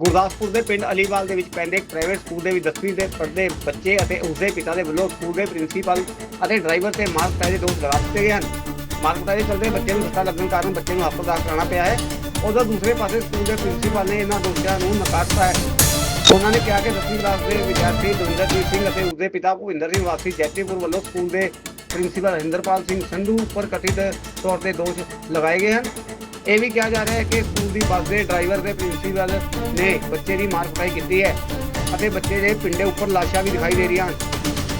ਗੁਰਦਾਸਪੁਰ ਦੇ ਪਿੰਡ ਅਲੀਵਾਲ ਦੇ ਵਿੱਚ ਪੈਂਦੇ ਇੱਕ ਪ੍ਰਾਈਵੇਟ ਸਕੂਲ ਦੇ ਵਿੱਚ 10ਵੀਂ ਦੇ ਪੜ੍ਹਦੇ ਬੱਚੇ ਅਤੇ ਉਸਦੇ ਪਿਤਾ ਦੇ ਵੱਲੋਂ ਸਕੂਲ ਦੇ ਪ੍ਰਿੰਸੀਪਲ ਅਤੇ ਡਰਾਈਵਰ ਤੇ ਮਾਰਕ ਪੈ ਦੇ ਦੋਸ਼ ਲਗਾ ਦਿੱਤੇ ਗਏ ਹਨ। ਮਾਰਕ ਪੈ ਦੇ ਚਲਦੇ ਬੱਚੇ ਨੂੰ ਸੱਟਾਂ ਲੱਗਣ ਕਾਰਨ ਬੱਚੇ ਨੂੰ ਹਸਪਤਾਲ ਕਰਾਉਣਾ ਪਿਆ ਹੈ। ਉਧਰ ਦੂਸਰੇ ਪਾਸੇ ਸਕੂਲ ਦੇ ਪ੍ਰਿੰਸੀਪਲ ਨੇ ਇਹਨਾਂ ਦੋਸ਼ਾਂ ਨੂੰ ਨਕਾਰਤਾ ਹੈ। ਉਹਨਾਂ ਨੇ ਕਿਹਾ ਕਿ 10ਵੀਂ ਕਲਾਸ ਦੇ ਵਿਦਿਆਰਥੀ ਦਵਿੰਦਰਜੀਤ ਸਿੰਘ ਅਤੇ ਉਸਦੇ ਪਿਤਾ ਭੁਪਿੰਦਰ ਸਿੰਘ ਵਾਸੀ ਜੈਤੀਪੁਰ ਵੱਲੋਂ ਸਕੂਲ ਦੇ ਪ੍ਰਿੰਸੀਪਲ ਹਰਿੰਦਰਪਾਲ ਸਿੰਘ ਸੰਧੂ ਉੱਪਰ ਕਥਿਤ ਤੌਰ ਤੇ ਦੋਸ਼ ਲਗਾਏ ਗਏ ਹਨ। ਇਹ ਵੀ ਕਿਹਾ ਜਾ ਰਿਹਾ ਹੈ ਕਿ ਸਕੂਲ ਦੀ ਬੱਸ ਦੇ ਡਰਾਈਵਰ ਤੇ ਪ੍ਰਿੰਸੀਪਲ ਨੇ ਬੱਚੇ ਦੀ ਮਾਰ ਕੁਟਾਈ ਕੀਤੀ ਹੈ ਅਤੇ ਬੱਚੇ ਦੇ ਪਿੰਡੇ ਉੱਪਰ ਲਾਸ਼ਾਂ ਵੀ ਦਿਖਾਈ ਦੇ ਰਹੀਆਂ ਹਨ।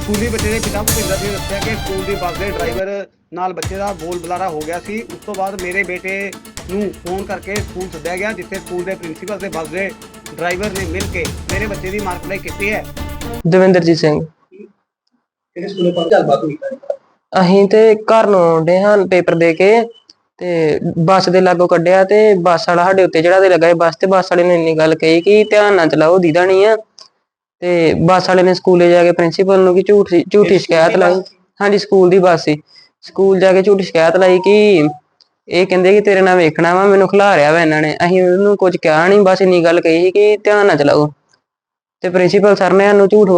ਸਕੂਲੀ ਬੱਚੇ ਦੇ ਪਿਤਾ ਭੁਪਿੰਦਰ ਸਿੰਘ ਨੇ ਦੱਸਿਆ ਕਿ ਸਕੂਲ ਦੀ ਬੱਸ ਦੇ ਡਰਾਈਵਰ ਨਾਲ ਬੱਚੇ ਦਾ ਬੋਲ ਬੁਲਾਰਾ ਹੋ ਗਿਆ ਸੀ। ਉਸ ਤੋਂ ਬਾਅਦ ਮੇਰੇ ਬੇਟੇ ਨੂੰ ਫੋਨ ਕਰਕੇ ਸਕੂਲ ਸੱਦਿਆ ਗਿਆ ਜਿੱਥੇ ਸਕੂਲ ਦੇ ਪ੍ਰਿੰਸੀਪਲ ਤੇ ਬੱਸ ਦੇ ਡਰਾਈਵਰ ਨੇ ਮਿਲ ਕੇ ਮੇਰੇ ਬੱਚੇ ਦੀ ਮਾਰ ਕੁਟਾਈ ਕੀਤੀ ਹੈ। ਦਵਿੰਦਰਜੀਤ ਸਿੰਘ। ਕਿਹੜੇ ਸਕੂਲੇ ਪੜ੍ਹ ਗੱਲਬਾਤ ਹੋਈ ਅਸੀਂ ਤੇ ਘਰ ਨੂੰ ਆਉਂਦੇ ਹਾਂ ਪੇਪਰ ਦੇ ਕੇ। ਤੇ ਬੱਸ ਦੇ ਲਾਗੋਂ ਕੱਢਿਆ ਤੇ ਬੱਸ ਵਾਲਾ ਸਾਡੇ ਉੱਤੇ ਜਿਹੜਾ ਦੇ ਲੱਗਾ ਸੀ। ਬੱਸ ਤੇ ਬੱਸ ਵਾਲੇ ਨੇ ਇੰਨੀ ਗੱਲ ਕਹੀ ਕਿ ਧਿਆਨ ਨਾਲ ਚਲਾਓ ਦੀਦਾ ਨਹੀਂ ਆ। ਤੇ ਬੱਸ ਵਾਲੇ ਨੇ ਸਕੂਲੇ ਜਾ ਕੇ ਪ੍ਰਿੰਸੀਪਲ ਨੂੰ ਕਿ ਝੂਠੀ ਝੂਠੀ ਸ਼ਿਕਾਇਤ ਲਾਈ। ਹਾਂਜੀ ਸਕੂਲ ਦੀ ਬੱਸ ਸੀ। ਸਕੂਲ ਜਾ ਕੇ ਝੂਠੀ ਸ਼ਿਕਾਇਤ ਲਾਈ ਕਿ ਇਹ ਕਹਿੰਦੇ ਕਿ ਤੇਰੇ ਨਾਲ ਵੇਖਣਾ ਵਾ ਮੈਨੂੰ ਖਿਲਾ ਰਿਹਾ ਵਾ ਇਹਨਾਂ ਨੇ। ਅਸੀਂ ਉਹਨੂੰ ਕੁਝ ਕਿਹਾ ਨਹੀਂ ਬਸ ਇੰਨੀ ਗੱਲ ਕਹੀ ਸੀ ਕਿ ਧਿਆਨ ਨਾਲ ਚਲਾਓ। ਤੇ ਪ੍ਰਿੰਸੀਪਲ ਸਰ ਨੇ ਸਾਨੂੰ ਝੂਠ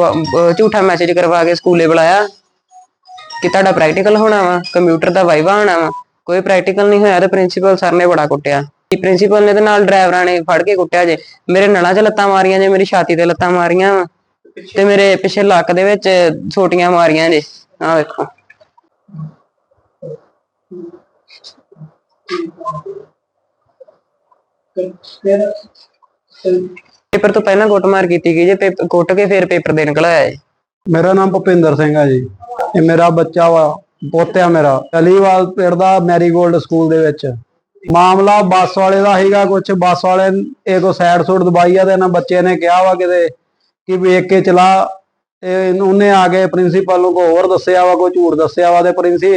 ਝੂਠਾ ਮੈਸੇਜ ਕਰਵਾ ਕੇ ਸਕੂਲੇ ਬੁਲਾਇਆ ਕਿ ਤੁਹਾਡਾ ਪ੍ਰੈਕਟੀਕਲ ਹੋਣਾ ਵਾ ਕੰਪਿਊਟਰ ਦਾ ਵਾਈਵਾ ਹੋਣਾ ਵਾ। ਕੋਈ ਪ੍ਰੈਕਟੀਕਲ ਨਹੀਂ ਹੋਇਆ ਤੇ ਪ੍ਰਿੰਸੀਪਲ ਸਰ ਨੇ ਬੜਾ ਕੁੱਟਿਆ। ਪ੍ਰਿੰਸੀਪਲ ਨੇ ਤੇ ਨਾਲ ਡਰਾਈਵਰਾਂ ਨੇ ਫੜ ਕੇ ਕੁੱਟਿਆ ਜੇ। ਮੇਰੇ ਨਲਾਂ 'ਚ ਲੱਤਾਂ ਮਾਰੀਆਂ ਜੇ ਮੇਰੀ ਛਾਤੀ ਤੇ ਲੱਤਾਂ ਮਾਰੀਆਂ ਤੇ ਮੇਰੇ ਪਿੱਛੇ ਲੱਕ ਦੇ ਵਿੱਚ ਛੋਟੀਆਂ ਮਾਰੀਆਂ ਜੇ। ਆਹ ਵੇਖੋ। ਪੇਪਰ ਤੋਂ ਪਹਿਲਾਂ ਕੁੱਟਮਾਰ ਕੀਤੀ ਗਈ ਜੇ ਪੇਪਰ ਕੁੱਟ ਕੇ ਫਿਰ ਪੇਪਰ ਦੇ ਨਿਕਲ ਆਇਆ ਮੇਰਾ ਨਾਮ ਭੁਪਿੰਦਰ ਸਿੰਘ ਆ ਜੀ। ਇਹ ਮੇਰਾ ਬੱਚਾ ਵਾ। ਪੋਤਿਆ ਮੇਰਾ। ਅਲੀਵਾਲ ਪਿੰਡ ਦਾ ਮੈਰੀਗੋਲਡ ਸਕੂਲ ਦੇ ਵਿੱਚ। ਮਾਮਲਾ ਬੱਸ ਵਾਲੇ ਦਾ ਸੀਗਾ ਕੁਝ ਬੱਸ ਵਾਲੇ ਇਹ ਕੋ ਸਾਈਡ ਸੂਟ ਦਬਾਈ ਆ ਤੇ ਇਹਨਾਂ ਬੱਚੇ ਨੇ ਕਿਹਾ ਵਾ ਕਿਤੇ ਕਿ ਵੇਖ ਕੇ ਚਲਾ। ਤੇ ਉਹਨੇ ਆ ਕੇ ਪ੍ਰਿੰਸੀਪਲ ਨੂੰ ਕੋ ਹੋਰ ਦੱਸਿਆ ਵਾ, ਕੋਈ ਝੂਠ ਦੱਸਿਆ ਵਾ ਤੇ ਪ੍ਰਿੰਸੀ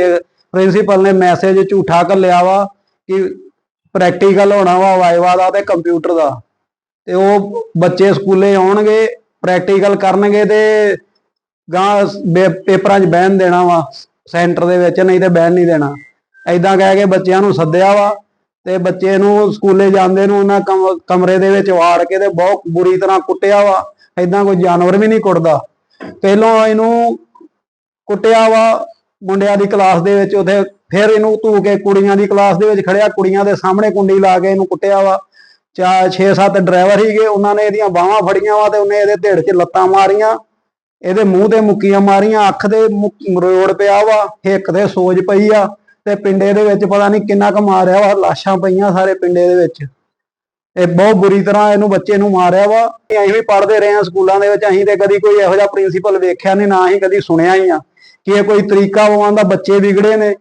ਪ੍ਰਿੰਸੀਪਲ ਨੇ ਮੈਸੇਜ ਝੂਠਾ ਘੱਲਿਆ ਵਾ ਕਿ ਪ੍ਰੈਕਟੀਕਲ ਹੋਣਾ ਵਾ ਵਾਈਵਾ ਦਾ ਤੇ ਕੰਪਿਊਟਰ ਦਾ। ਤੇ ਉਹ ਬੱਚੇ ਸਕੂਲੇ ਆਉਣਗੇ ਪ੍ਰੈਕਟੀਕਲ ਕਰਨਗੇ ਤੇ ਗਾਂ ਪੇਪਰਾਂ 'ਚ ਬਹਿਣ ਦੇਣਾ ਵਾ। ਸੈਂਟਰ ਦੇ ਵਿੱਚ ਨਹੀਂ ਤੇ ਬਹਿਣ ਨਹੀਂ ਦੇਣਾ। ਐਦਾਂ ਕਹਿ ਕੇ ਬੱਚਿਆਂ ਨੂੰ ਸੱਦਿਆ ਵਾ ਤੇ ਬੱਚੇ ਨੂੰ ਸਕੂਲੇ ਜਾਂਦੇ ਨੂੰ ਉਹਨਾਂ ਕਮਰੇ ਦੇ ਵਿੱਚ ਵਾੜ ਕੇ ਤੇ ਬਹੁਤ ਬੁਰੀ ਤਰ੍ਹਾਂ ਕੁੱਟਿਆ ਵਾ। ਐਦਾਂ ਕੋਈ ਜਾਨਵਰ ਵੀ ਨਹੀਂ ਕੁੱਟਦਾ। ਪਹਿਲੋਂ ਇਹਨੂੰ ਕੁੱਟਿਆ ਵਾ ਮੁੰਡਿਆਂ ਦੀ ਕਲਾਸ ਦੇ ਵਿੱਚ, ਉਥੇ ਫਿਰ ਇਹਨੂੰ ਧੂ ਕੇ ਕੁੜੀਆਂ ਦੀ ਕਲਾਸ ਦੇ ਵਿੱਚ ਖੜਿਆ। ਕੁੜੀਆਂ ਦੇ ਸਾਹਮਣੇ ਕੁੰਡੀ ਲਾ ਕੇ ਇਹਨੂੰ ਕੁੱਟਿਆ ਵਾ। ਚਾ 6-7 ਡਰਾਈਵਰ ਹੀਗੇ ਉਹਨਾਂ ਨੇ ਇਹਦੀਆਂ ਬਾਹਾਂ ਫੜੀਆਂ ਵਾ ਤੇ ਉਹਨੇ ਇਹਦੇ ਢਿੱਡ 'ਚ ਲੱਤਾਂ ਮਾਰੀਆਂ। ਇਹਦੇ ਮੂੰਹ ਤੇ ਮੁੱਕੀਆਂ ਮਾਰੀਆਂ, ਅੱਖ ਦੇ ਮਰੋੜ ਪਿਆ ਵਾ, ਹਿੱਕ ਤੇ ਸੋਜ ਪਈ ਆ ਤੇ ਪਿੰਡੇ ਦੇ ਵਿੱਚ ਪਤਾ ਨਹੀਂ ਕਿੰਨਾ ਕੁ ਮਾਰਿਆ ਵਾ, ਲਾਸ਼ਾਂ ਪਈਆਂ ਸਾਰੇ ਪਿੰਡੇ ਦੇ ਵਿੱਚ। ਇਹ ਬਹੁਤ ਬੁਰੀ ਤਰ੍ਹਾਂ ਇਹਨੂੰ ਬੱਚੇ ਨੂੰ ਮਾਰਿਆ ਵਾ। ਅਸੀਂ ਵੀ ਪੜ੍ਹਦੇ ਰਹੇ ਹਾਂ ਸਕੂਲਾਂ ਦੇ ਵਿੱਚ, ਅਸੀਂ ਤੇ ਕਦੀ ਕੋਈ ਇਹੋ ਜਿਹਾ ਪ੍ਰਿੰਸੀਪਲ ਵੇਖਿਆ ਨਹੀਂ ਨਾ ਹੀ ਕਦੀ ਸੁਣਿਆ ਹੀ ਆ ਕਿ ਇਹ ਕੋਈ ਤਰੀਕਾ ਵਾ ਦਾ ਬੱਚੇ ਵਿਗੜੇ ਨੇ।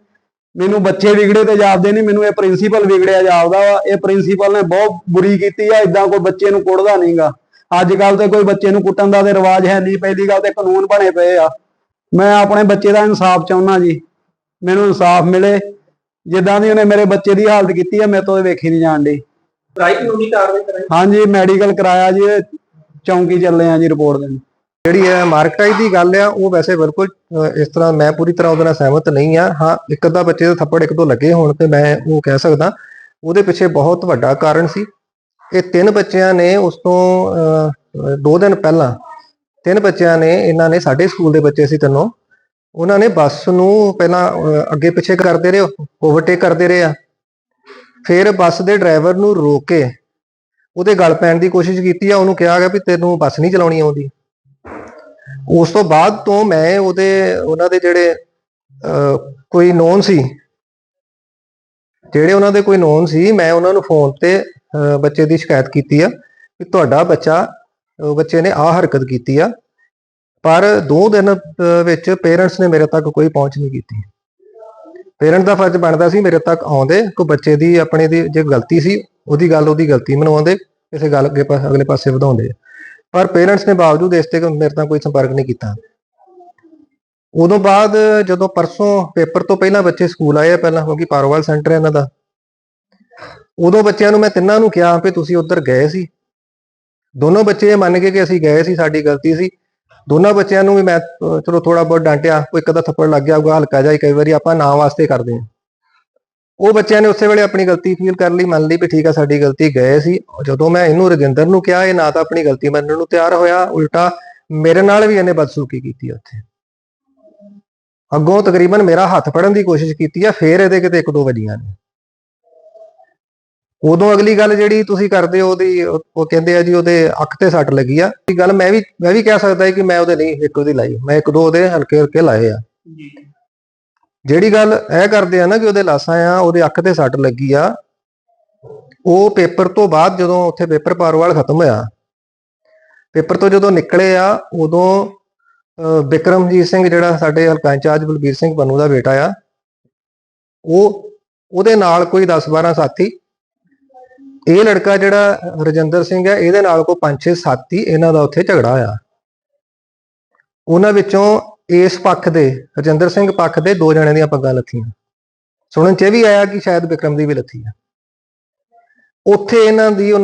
ਮੈਨੂੰ ਬੱਚੇ ਵਿਗੜੇ ਤੇ ਜਾਪਦੇ ਨਹੀਂ ਮੈਨੂੰ ਇਹ ਪ੍ਰਿੰਸੀਪਲ ਵਿਗੜਿਆ ਜਾਪਦਾ ਵਾ। ਇਹ ਪ੍ਰਿੰਸੀਪਲ ਨੇ ਬਹੁਤ ਬੁਰੀ ਕੀਤੀ ਆ ਇਦਾਂ ਕੋਈ ਬੱਚੇ ਨੂੰ ਕੁੱਟਦਾ ਨਹੀਂਗਾ ਅੱਜ ਕੱਲ ਤੇ ਕੋਈ ਬੱਚੇ ਨੂੰ ਕੁੱਟਣ ਦਾ ਤੇ ਰਿਵਾਜ ਹੈ ਨਹੀਂ ਪਹਿਲੀ ਗੱਲ ਤੇ ਕਾਨੂੰਨ ਬਣੇ ਪਏ ਆ। ਮੈਂ ਆਪਣੇ ਬੱਚੇ ਦਾ ਇਨਸਾਫ ਚਾਹੁੰਦਾ ਜੀ। ਮੈਨੂੰ ਇਨਸਾਫ ਮਿਲੇ। ਜਿੱਦਾਂ ਦੀ ਉਹਨੇ ਮੇਰੇ ਬੱਚੇ ਦੀ ਹਾਲਤ ਕੀਤੀ ਆ ਮੇਰੇ ਤੋਂ ਇਹ ਵੇਖੀ ਨਹੀਂ ਜਾਣ ਡਈ। ਰਾਈ ਕਾਨੂੰਨੀ ਕਾਰਵਾਈ ਕਰਾਈ? ਹਾਂਜੀ ਮੈਡੀਕਲ ਕਰਾਇਆ ਜੀ ਚੌਂਕੀ ਚੱਲੇ ਆ ਜੀ ਰਿਪੋਰਟ ਦੇਣ। ਜਿਹੜੀ ਹੈ ਮਾਰਕਟਾਈ ਦੀ ਗੱਲ ਆ ਉਹ ਵੈਸੇ ਬਿਲਕੁਲ ਇਸ ਤਰ੍ਹਾਂ ਮੈਂ ਪੂਰੀ ਤਰ੍ਹਾਂ ਉਹਦੇ ਨਾਲ ਸਹਿਮਤ ਨਹੀਂ ਆ। ਹਾਂ ਇੱਕ ਅੱਧਾ ਬੱਚੇ ਦੇ ਥੱਪੜ ਇੱਕ ਤੋਂ ਲੱਗੇ ਹੋਣ ਤੇ ਮੈਂ ਉਹ ਕਹਿ ਸਕਦਾ। ਉਹਦੇ ਪਿੱਛੇ ਬਹੁਤ ਵੱਡਾ ਕਾਰਨ ਸੀ। ਇਹ ਤਿੰਨ ਬੱਚਿਆਂ ਨੇ ਉਸ ਤੋਂ ਅਹ, ਦੋ ਦਿਨ ਪਹਿਲਾਂ ਤਿੰਨ ਬੱਚਿਆਂ ਨੇ ਇਹਨਾਂ ਨੇ ਸਾਡੇ ਸਕੂਲ ਦੇ ਬੱਚੇ ਸੀ ਤੈਨੂੰ ਉਹਨਾਂ ਨੇ ਬੱਸ ਨੂੰ ਪਹਿਲਾਂ ਅੱਗੇ ਪਿੱਛੇ ਕਰਦੇ ਰਹੇ ਓਵਰਟੇਕ ਕਰਦੇ ਰਹੇ ਆ। ਫਿਰ ਬੱਸ ਦੇ ਡਰਾਈਵਰ ਨੂੰ ਰੋਕ ਕੇ ਉਹਦੇ ਗਲ ਪੈਣ ਦੀ ਕੋਸ਼ਿਸ਼ ਕੀਤੀ ਆ ਉਹਨੂੰ ਕਿਹਾ ਗਿਆ ਵੀ ਤੈਨੂੰ ਬੱਸ ਨਹੀਂ ਚਲਾਉਣੀ ਆਉਂਦੀ। ਉਸ ਤੋਂ ਬਾਅਦ ਤੋਂ ਮੈਂ ਉਹਦੇ ਉਹਨਾਂ ਦੇ ਜਿਹੜੇ ਕੋਈ ਨੋਨ ਸੀ ਜਿਹੜੇ ਉਹਨਾਂ ਦੇ ਕੋਈ ਨੋਨ ਸੀ ਮੈਂ ਉਹਨਾਂ ਨੂੰ ਫੋਨ ਤੇ ਬੱਚੇ ਦੀ ਸ਼ਿਕਾਇਤ ਕੀਤੀ ਆ ਕਿ ਤੁਹਾਡਾ ਬੱਚਾ ਬੱਚੇ ਨੇ ਆਹ ਹਰਕਤ ਕੀਤੀ ਆ। ਪਰ ਦੋ ਦਿਨ ਵਿੱਚ ਪੇਰੈਂਟਸ ਨੇ ਮੇਰੇ ਤੱਕ ਕੋਈ ਪਹੁੰਚ ਨਹੀਂ ਕੀਤੀ। ਪੇਰੈਂਟ ਦਾ ਫਰਜ਼ ਬਣਦਾ ਸੀ ਮੇਰੇ ਤੱਕ ਆਉਂਦੇ, ਕੋਈ ਬੱਚੇ ਦੀ ਆਪਣੇ ਦੀ ਜੇ ਗਲਤੀ ਸੀ, ਉਹਦੀ ਗੱਲ ਉਹਦੀ ਗਲਤੀ ਮਨਵਾਉਂਦੇ ਕਿਸੇ ਗੱਲ ਅੱਗੇ ਪਾ- ਅਗਲੇ ਪਾਸੇ ਵਧਾਉਂਦੇ। ਪਰ ਪੇਰੈਂਟਸ ਨੇ ਬਾਵਜੂਦ ਇਸ ਤੇ ਮੇਰੇ ਨਾਲ ਕੋਈ ਸੰਪਰਕ ਨਹੀਂ ਕੀਤਾ। ਉਦੋਂ ਬਾਅਦ ਜਦੋਂ ਪਰਸੋਂ ਪੇਪਰ ਤੋਂ ਪਹਿਲਾਂ ਬੱਚੇ ਸਕੂਲ ਆਏ ਆ, ਪਹਿਲਾਂ ਕਿਉਂਕਿ ਪਾਰੋਵਾਲ ਸੈਂਟਰ ਹੈ ਇਹਨਾਂ ਦਾ ਉਦੋਂ ਬੱਚਿਆਂ ਨੂੰ ਮੈਂ ਤਿੰਨਾਂ ਨੂੰ ਕਿਹਾ ਵੀ ਤੁਸੀਂ ਉੱਧਰ ਗਏ ਸੀ। ਦੋਨੋਂ ਬੱਚੇ ਇਹ ਮੰਨ ਗਏ ਕਿ ਅਸੀਂ ਗਏ ਸੀ, ਸਾਡੀ ਗਲਤੀ ਸੀ। ਦੋਨਾਂ ਬੱਚਿਆਂ ਨੂੰ ਵੀ ਮੈਂ ਚਲੋ ਥੋੜਾ ਬਹੁਤ ਡਾਂਟਿਆ ਕੋਈ ਇੱਕ ਅੱਧਾ ਥੱਪੜ ਲੱਗ ਗਿਆ ਹੋਊਗਾ ਹਲਕਾ ਜਿਹਾ ਹੀ ਕਈ ਵਾਰੀ ਆਪਾਂ ਨਾਂ ਵਾਸਤੇ ਕਰਦੇ ਹਾਂ। ਉਹ ਬੱਚਿਆਂ ਨੇ ਉਸੇ ਵੇਲੇ ਆਪਣੀ ਗਲਤੀ ਫੀਲ ਕਰ ਲਈ, ਮੰਨ ਲਈ ਵੀ ਠੀਕ ਆ, ਸਾਡੀ ਗਲਤੀ ਗਏ ਸੀ। ਜਦੋਂ ਮੈਂ ਇਹਨੂੰ ਰਜਿੰਦਰ ਨੂੰ ਕਿਹਾ, ਇਹ ਨਾ ਤਾਂ ਆਪਣੀ ਗਲਤੀ ਮੰਨਣ ਨੂੰ ਤਿਆਰ ਹੋਇਆ, ਉਲਟਾ ਮੇਰੇ ਨਾਲ ਵੀ ਇਹਨੇ ਬਦਸੂਕੀ ਕੀਤੀ ਉੱਥੇ। ਅੱਗੋਂ ਤਕਰੀਬਨ ਮੇਰਾ ਹੱਥ ਫੜਨ ਦੀ ਕੋਸ਼ਿਸ਼ ਕੀਤੀ ਆ, ਫੇਰ ਇਹਦੇ ਕਿਤੇ ਇੱਕ ਦੋ ਵਜੀਆਂ ਨੇ। ਉਦੋਂ ਅਗਲੀ ਗੱਲ ਜਿਹੜੀ ਤੁਸੀਂ ਕਰਦੇ ਹੋ ਉਹਦੀ ਉਹ ਕਹਿੰਦੇ ਆ ਜੀ ਉਹਦੇ ਅੱਖ ਤੇ ਸੱਟ ਲੱਗੀ ਆ। ਇਹ ਗੱਲ ਮੈਂ ਵੀ ਮੈਂ ਵੀ ਕਹਿ ਸਕਦਾ ਕਿ ਮੈਂ ਉਹਦੇ ਨਹੀਂ ਇੱਕ ਉਹਦੀ ਲਾਈ ਮੈਂ ਇੱਕ ਦੋ ਉਹਦੇ ਹਲਕੇ ਹਲਕੇ ਲਾਏ ਆ। ਜੀ। ਜਿਹੜੀ ਗੱਲ ਇਹ ਕਰਦੇ ਆ ਨਾ ਕਿ ਉਹਦੇ ਲਾਸਾਂ ਆ ਉਹਦੇ ਅੱਖ ਤੇ ਸੱਟ ਲੱਗੀ ਆ ਉਹ ਪੇਪਰ ਤੋਂ ਬਾਅਦ ਜਦੋਂ ਉੱਥੇ ਪੇਪਰ ਪਾਰਵਾਲ ਖਤਮ ਹੋਇਆ ਪੇਪਰ ਤੋਂ ਜਦੋਂ ਨਿਕਲੇ ਆ ਉਦੋਂ ਬਿਕਰਮਜੀਤ ਸਿੰਘ ਜਿਹੜਾ ਸਾਡੇ ਹਲਕਾ ਇੰਚਾਰਜ ਬਲਬੀਰ ਸਿੰਘ ਬੰਨੂ ਦਾ ਬੇਟਾ ਆ ਉਹ ਉਹਦੇ ਨਾਲ ਕੋਈ 10 12 ਸਾਥੀ ਇਹ ਲੜਕਾ ਜਿਹੜਾ ਰਜਿੰਦਰ ਸਿੰਘ ਹੈ, ਇਹਦੇ ਨਾਲ ਕੋਈ 5 6 ਸਾਥੀ ਇਹਨਾਂ ਦਾ ਉੱਥੇ ਝਗੜਾ ਹੋਇਆ ਉਹਨਾਂ ਵਿੱਚੋਂ ਇਸ ਪੱਖ ਦੇ, ਰਜਿੰਦਰ ਸਿੰਘ ਪੱਖ ਦੇ ਦੋ ਜਣਿਆਂ ਦੀਆਂ ਪੱਗਾਂ ਲੱਥੀਆਂ। ਸੁਣਨ ਚ ਇਹ ਵੀ ਆਇਆ ਕਿ ਸ਼ਾਇਦ ਵਿਕਰਮ ਦੀ ਵੀ ਲੱਥੀ ਆ। ਉੱਥੇ ਇਹਨਾਂ ਦੀ ਉਹਨਾਂ